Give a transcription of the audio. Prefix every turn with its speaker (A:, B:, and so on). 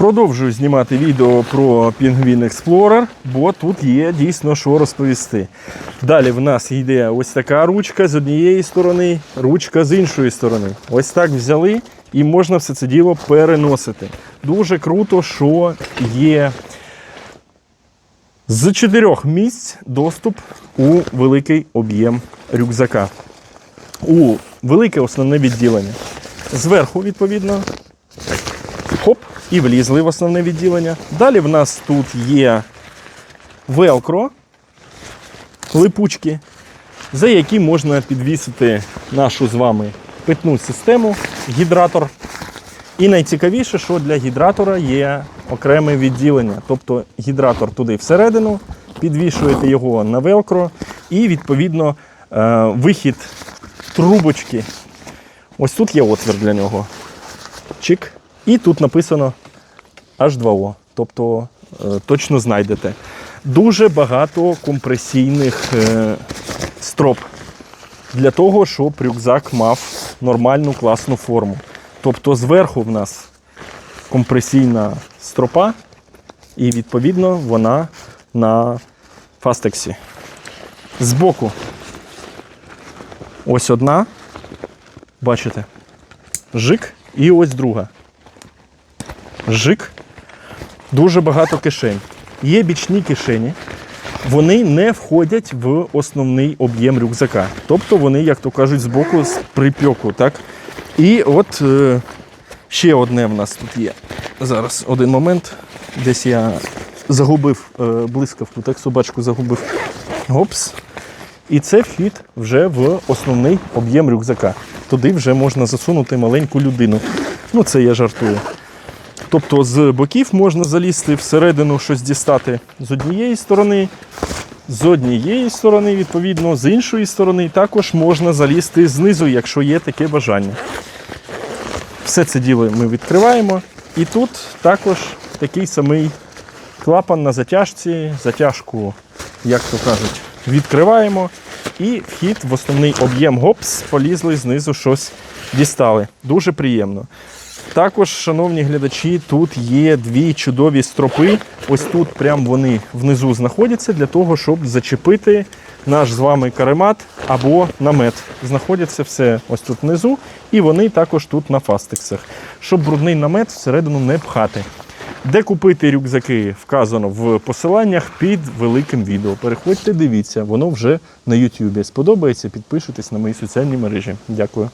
A: Продовжую знімати відео про Penguin Explorer, бо тут є дійсно що розповісти. Далі в нас йде ось така ручка з однієї сторони, ручка з іншої сторони. Ось так взяли і можна все це діло переносити. Дуже круто, що є з чотирьох місць доступ у великий об'єм рюкзака. У велике основне відділення. Зверху, відповідно, хоп, і влізли в основне відділення. Далі в нас тут є велкро, липучки, за які можна підвісити нашу з вами питну систему, гідратор. І найцікавіше, що для гідратора є окреме відділення. Тобто гідратор туди всередину, підвішуєте його на велкро, і відповідно е, вихід трубочки. Ось тут є отвір для нього. Чик. І тут написано H2O. Тобто е, точно знайдете. Дуже багато компресійних е, строп для того, щоб рюкзак мав нормальну класну форму. Тобто зверху в нас компресійна стропа, і відповідно вона на фастексі. Збоку ось одна, бачите, жик, і ось друга. Жик. Дуже багато кишень. Є бічні кишені, вони не входять в основний об'єм рюкзака. Тобто вони, як то кажуть, збоку з припьоку. Так? І от е, ще одне в нас тут є. Зараз один момент. Десь я загубив е, блискавку, так собачку загубив. Гопс. І це вхід вже в основний об'єм рюкзака. Туди вже можна засунути маленьку людину. Ну, це я жартую. Тобто з боків можна залізти всередину щось дістати з однієї сторони, з однієї сторони, відповідно, з іншої сторони також можна залізти знизу, якщо є таке бажання. Все це діло ми відкриваємо. І тут також такий самий клапан на затяжці. Затяжку, як то кажуть, відкриваємо. І вхід в основний об'єм гопс, полізли знизу щось дістали. Дуже приємно. Також, шановні глядачі, тут є дві чудові стропи. Ось тут прям вони внизу знаходяться для того, щоб зачепити наш з вами каремат або намет. Знаходяться все ось тут внизу, і вони також тут на фастексах, щоб брудний намет всередину не пхати. Де купити рюкзаки, вказано в посиланнях під великим відео. Переходьте, дивіться, воно вже на YouTube. Сподобається, підпишитесь на мої соціальні мережі. Дякую.